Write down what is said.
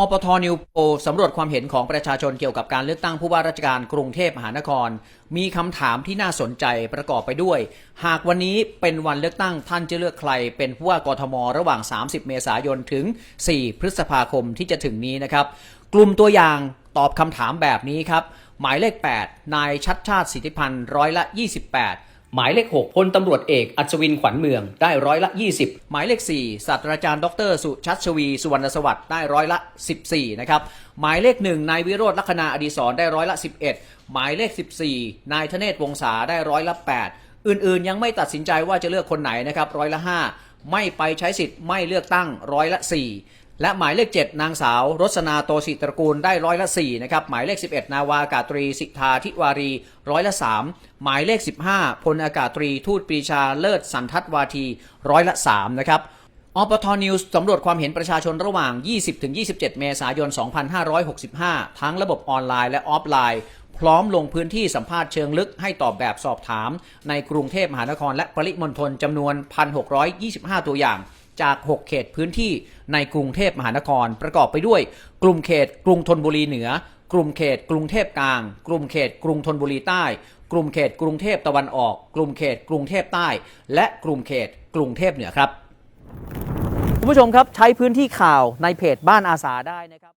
อปทนิวโพสำรวจความเห็นของประชาชนเกี่ยวกับการเลือกตั้งผู้ว่าราชการกรุงเทพมหานคร มีคำถามที่น่าสนใจประกอบไปด้วย หากวันนี้เป็นวันเลือกตั้งท่านจะเลือกใคร เป็นผู้ว่ากทม ระหว่าง 30 เมษายนถึง 4 พฤษภาคมที่จะถึงนี้นะครับ กลุ่มตัวอย่างตอบคำถามแบบนี้ครับ หมายเลข 8 นายชัดชาติสิทธิพันธ์ร้อยละ 28 หมายเลข 6พลตำรวจเอกอัศวินขวัญเมืองได้ร้อยละ 20 หมายเลข 4ศาสตราจารย์ดร สุชัชวี สุวรรณสวัสดิ์ได้ร้อยละ 14 นะครับ หมายเลข 1นายวิโรธลักษณาอดีศรได้ร้อยละ 11 หมายเลข 14 นายธเนศวงศาได้ร้อยละ 8 อื่นๆ ยังไม่ตัดสินใจว่าจะเลือกคนไหนนะครับร้อยละ 5 ไม่ไปใช้สิทธิ์ไม่เลือกตั้งร้อยละ 4 และหมายเลข 7 นางสาว รสนาโตสิตระกูลได้ร้อยละ4นะครับหมายเลข 11 นาวาอากาศตรีสิทธาธิวารีร้อยละ 3 หมายเลข 15พลอากาศตรีทูตปรีชาเลิศสันทัตวาทีร้อยละ3นะครับอปทนิวส์สำรวจความเห็นประชาชนระหว่าง 20-27 เมษายน 2565 ทั้งระบบออนไลน์และออฟไลน์ พร้อมลงพื้นที่สัมภาษณ์เชิงลึกให้ตอบแบบสอบถาม ในกรุงเทพมหานครและปริมณฑลจำนวน 1,625 ตัวอย่าง จาก 6 เขตพื้นที่ในกรุงเทพมหานคร ประกอบไปด้วย กลุ่มเขตกรุงธนบุรีเหนือ กลุ่มเขตกรุงเทพกลาง กลุ่มเขตกรุงธนบุรีใต้ กลุ่มเขตกรุงเทพตะวันออก กลุ่มเขตกรุงเทพใต้ และกลุ่มเขตกรุงเทพเหนือครับ คุณผู้ชมครับใช้พื้นที่ข่าวในเพจบ้านอาสาได้นะครับ